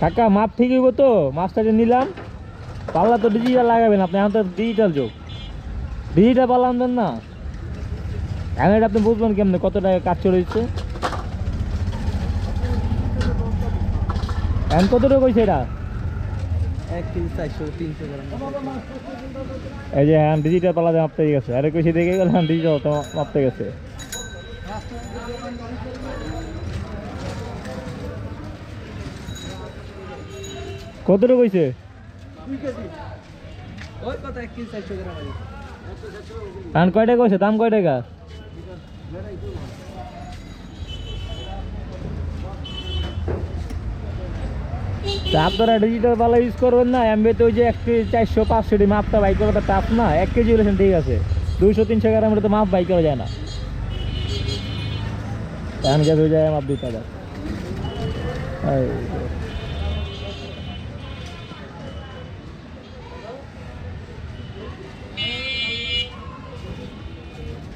কাকা মাপ ঠিক হইব তো। মাছটা যে নিলাম পাল্লা তো ডিজিটাল লাগাবেন আপনি এখন তো ডিজিটাল যোগ। ডিজিটাল পাল্লা আনবেন না। এখন এটা আপনি বুঝবেন কেমনে কত টাকা কাজ চলেছে এখন কত টাকা কইছে এটা? এই যে হ্যাঁ ডিজিটাল পাল্লা মাপতে গেছে আরে কইছে দেখে গেল হ্যাঁ ডিজিটাল তো মাপতে গেছে। কত টাকা কইছে দুই কেজি। ওই কত এক কেজি চারশো গ্রাম আছে এখন কয় টাকা কইছে দাম কয় টাকা? আপনারা ডিজিটাল পাল্লা ইউজ করবেন না এমবিতে ওই যে এক কেজি চারশো পাঁচশো ডি মাপটা বাইক করাটা টাফ না। এক কেজি বলেছেন ঠিক আছে। দুইশো তিনশো গ্রামের তো মাপ বাইক করা যায় না। এখন গেছে জায়গায় মাপ দিতে হবে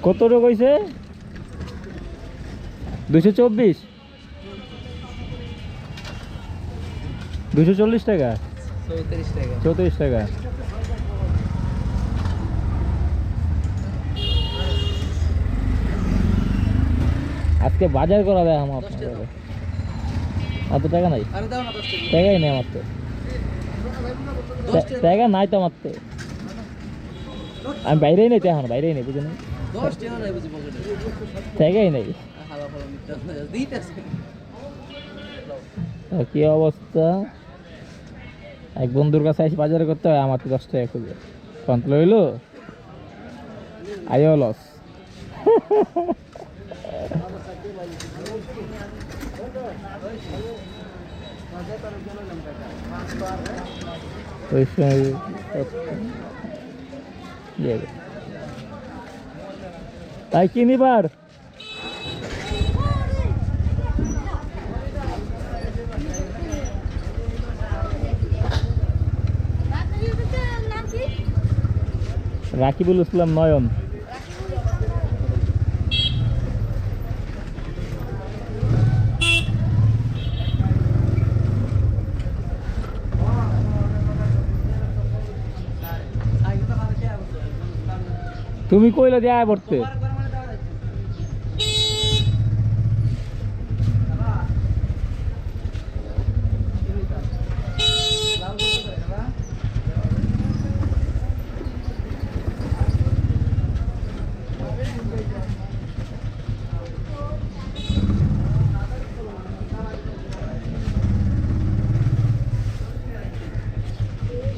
কত টাকা কইছে দুশো চব্বিশ। দুশো চল্লিশ টাকা? চৌত্রিশ টাকা। আজকে বাজার করা দেয় আমার দশ টাকা। নাই? টাকাই নেই আমার তো। টাকা। নাই তো আমার তো। আমি বাইরেই নেই তো এখন বাইরেই নেই বুঝলি টাকা নাই। কি অবস্থা? এক বন্ধুর কাছে এসে বাজারে করতে হয় আমার তো দশ টাকা খুঁজে। কন্ট্রোল হইল আইও লস। ওই সময়। তাই কি নিবার? রাকিবুল ইসলাম নয়ন। তুমি কইলে দেয়া পড়তে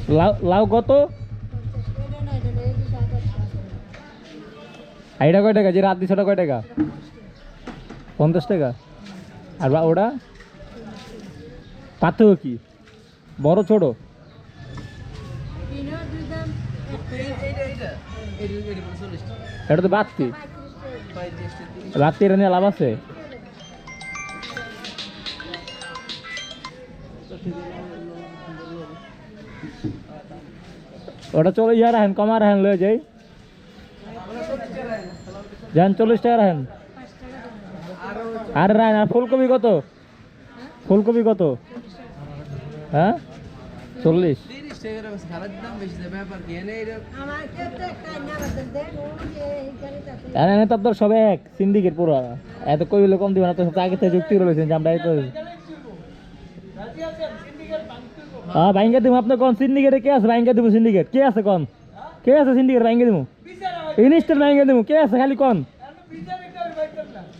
লাউ লাউ কত আর এটা কয় টাকা যে রাত দিছে ওটা কয় টাকা পঞ্চাশ টাকা আর বা- ওটা পার্থক্য কি বড় ছোট এটা তো বাড়তি এটা নিয়ে লাভ আছে? ওটা চলে ইয়া রাখেন কমা রাখেন, লয়ে যাই। যান, চল্লিশ টাকা রাখেন। আর রাখেন, আর ফুলকপি কত? ফুলকপি কত? হ্যাঁ? চল্লিশ। করে খারাপ দাম বেশি ব্যাপার কি? এনে আর এনে তো আপনার সব এক সিন্ডিকেট পুরো। এত কই হলে কম দিবেন আপনার সাথে আগে থেকে যুক্তি রয়েছেন যে আমরা এই তো হ্যাঁ বাইঙ্গা দিব আপনার কোন সিন্ডিকেটে কে আছে? বাইঙ্গা দিব সিন্ডিকেট কে আছে কোন? কে আছে সিন্ডিকেট বাইঙ্গা দিব ইনস্টার বাইঙ্গা দিব কে আছে? খালি কোন?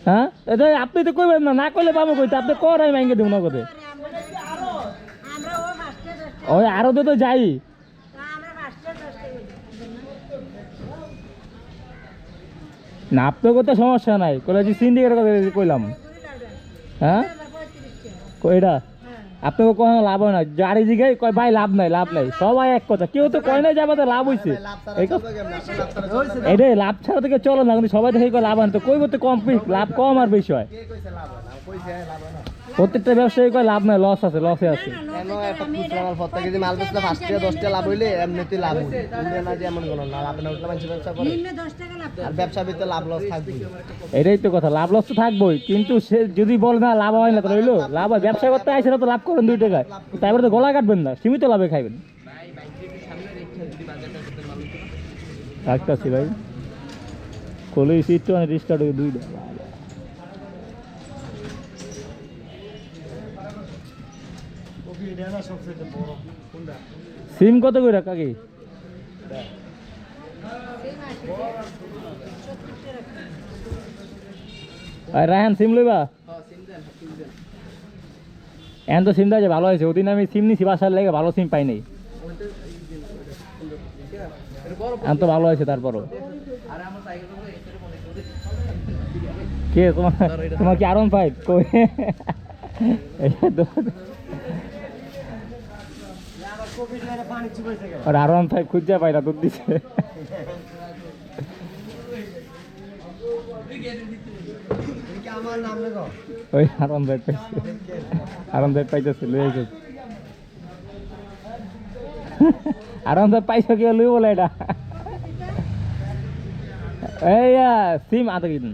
হ্যাঁ? আপনি তো কইবেন না না কইলে পাবো কইতে আপনি কর আমি বাইঙ্গা দিব নগদে। ওই আরও তো যাই। না আপনার কথা সমস্যা নাই। কইলে যে সিন্ডিকেটের কথা কইলাম। হ্যাঁ? কইটা আপনাকে কোনো লাভ হয় না। গাড়ি জিগাই কয়, ভাই, লাভ নাই লাভ নাই। সবাই এক কথা। কেউ তো কয় না যে আমাদের লাভ এই এটাই, লাভ ছাড়া থেকে চলো না। কিন্তু সবাই দেখে লাভ আনতো কই করতে কম লাভ কম আর বেশি হয়। প্রত্যেকটা ব্যবসায়ী কয় লাভ নাই লস আছে লসে আছে। কেন একটা খুচরা মাল ফত্তা কেজি মাল বেচলে পাঁচ টাকা দশ টাকা লাভ হইলে এমনিতে লাভ হইলে। না যে এমন কোনো না লাভ না উঠলে মানুষের ব্যবসা করে। দশ টাকা লাভ আর ব্যবসা ভিতরে লাভ লস থাকবে এটাই তো কথা লাভ লস তো থাকবোই কিন্তু সে যদি বলে না লাভ হয় না তো রইল লাভ হয়। ব্যবসা করতে আসে না তো লাভ করেন দুই টাকায় তারপরে তো গলা কাটবেন না সীমিত লাভে খাইবেন। থাকতাছি ভাই। কলেজ সিট তো অনেক রিস্টার্ট হয়ে দুইটা। সিম কত করে কাকি রায়হান, সিম লইবা? এখন তো সিমটা যে ভালো হয়েছে। ওদিন আমি সিম নিছি, বাসার লেগে ভালো সিম পাই নাই। এখন তো ভালো হয়েছে তারপরও। কে তোমার তোমার কি আরন ফাইভ কই? তো- আর আরন ফাইভ খুঁজে পাই না, দুধ দিছে ওই আরন ফাইভ পাইছে। আরন ফাইভ পাইতেছে, লয়ে গেছে। আরন ফাইভ পাইছো কি বলে এটা। এই সিম কিন